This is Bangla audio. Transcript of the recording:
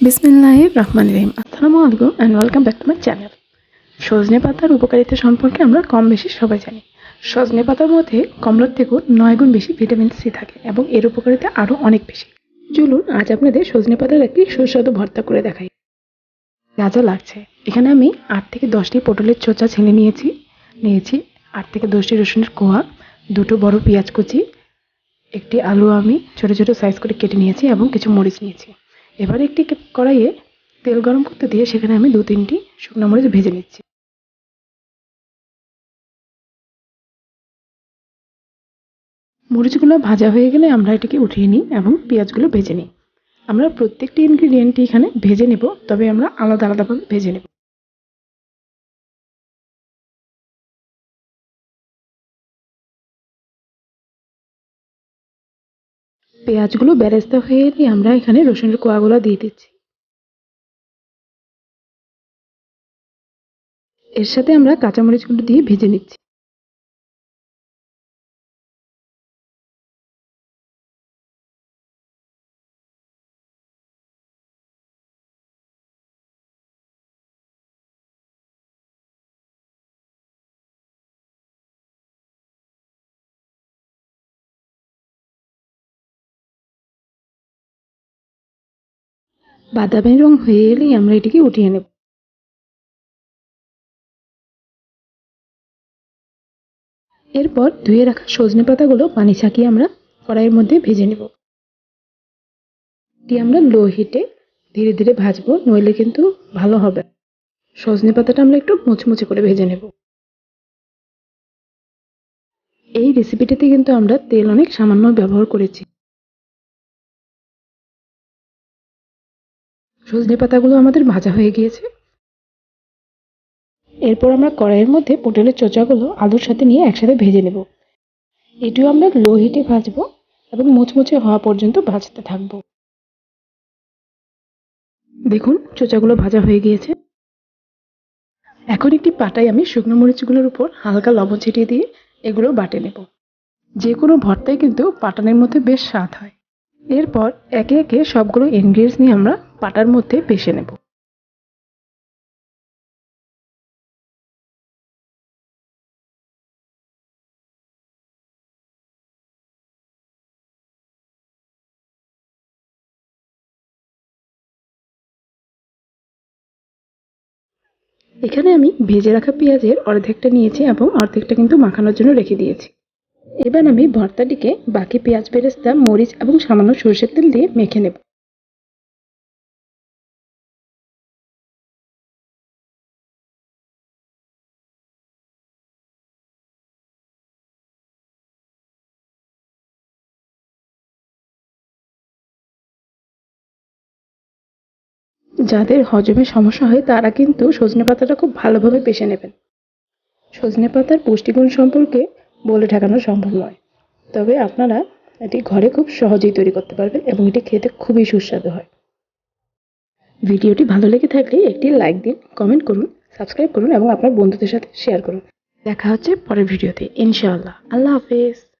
বিসমিল্লাহ রহমান রহিম। আসসালামু আলাইকুম and welcome back to my channel সজনে পাতার উপকারিতা সম্পর্কে আমরা কম বেশি সবাই জানি। সজনে পাতার মধ্যে কমলার থেকেও নয় গুণ বেশি ভিটামিন সি থাকে এবং এর উপকারিতা আরও অনেক বেশি। চলুন, আজ আপনাদের সজনে পাতার একটি সুস্বাদু ভর্তা করে দেখাই। যা যা লাগছে। এখানে আমি আট থেকে দশটি পটলের চোচা ছেলে নিয়েছি। নিয়েছি আট থেকে দশটি রসুনের কোয়া, দুটো বড় পেঁয়াজ কুচি, একটি আলু আমি ছোট ছোট সাইজ করে কেটে নিয়েছি এবং কিছু মরিচ নিয়েছি। এবার একটি কড়াইয়ে তেল গরম করতে দিয়ে সেখানে আমি দু তিনটি শুকনো মরিচ ভেজে নিচ্ছি। মরিচগুলো ভাজা হয়ে গেলে আমরা এটিকে উঠিয়ে নিই এবং পেঁয়াজগুলো ভেজে নিই। আমরা প্রত্যেকটি ইনগ্রিডিয়েন্টই এখানে ভেজে নেব, তবে আমরা আলাদা আলাদাভাবে ভেজে নেব। পেঁয়াজগুলো বেরেস্তা হয়ে এলে আমরা এখানে রসুনের কোয়াগুলো দিয়ে দিচ্ছি। এর সাথে আমরা কাঁচামরিচ কাঁচামরিচগুলো দিয়ে ভেজে নিচ্ছি। বাদামি রং হয়ে এলেই আমরা এটিকে উঠিয়ে নেব। এরপর ধুয়ে রাখা সজনে পাতাগুলো পানি ছাকিয়ে আমরা কড়াইয়ের মধ্যে ভেজে নেব। এটি আমরা লো হিটে ধীরে ধীরে ভাজবো, নইলে কিন্তু ভালো হবে সজনে পাতাটা আমরা একটু মুচমুচে করে ভেজে নেব। এই রেসিপিটিতে কিন্তু আমরা তেল অনেক সামান্য ব্যবহার করেছি। সজনে পাতাগুলো আমাদের ভাজা হয়ে গিয়েছে। এরপর আমরা কড়াইয়ের মধ্যে পটলের চোচাগুলো আলুর সাথে নিয়ে একসাথে ভেজে নেব। এটিও আমরা লো হিটে ভাজবো এবং মুচমুচে হওয়া পর্যন্ত ভাজতে থাকব। দেখুন, চোচাগুলো ভাজা হয়ে গিয়েছে। এখন একটি পাটায় আমি শুকনো মরিচগুলোর উপর হালকা লবণ ছিটিয়ে দিয়ে এগুলো বাটে নেব। যে কোনো ভর্তায় কিন্তু পাটানের মধ্যে বেশ স্বাদ হয়। এরপর একে একে সবগুলো ইনগ্রিডিয়েন্টস নিয়ে আমরা পাটার মধ্যে পেষে নেব। এখানে আমি ভেজে রাখা পেঁয়াজের অর্ধেকটা নিয়েছি এবং অর্ধেকটা কিন্তু মাখানোর জন্য রেখে দিয়েছি। এবার আমি ভর্তাটিকে বাকি পেঁয়াজ বেরেস্তা, মরিচ এবং সামান্য সরষের তেল দিয়ে মেখে নেব। যাদের হজমে সমস্যা হয়, তারা কিন্তু সজনে পাতাটা খুব ভালোভাবে পেষে নেবেন। সজনে পাতার পুষ্টিগুণ সম্পর্কে বলে ঠেকানো সম্ভব নয়। তবে আপনারা এটি ঘরে খুব সহজেই তৈরি করতে পারবেন এবং এটি খেতে খুবই সুস্বাদু হয়। ভিডিওটি ভালো লেগে থাকলে একটি লাইক দিন, কমেন্ট করুন, সাবস্ক্রাইব করুন এবং আপনার বন্ধুদের সাথে শেয়ার করুন। দেখা হচ্ছে পরের ভিডিওতে, ইনশাআল্লাহ। আল্লাহ হাফেজ।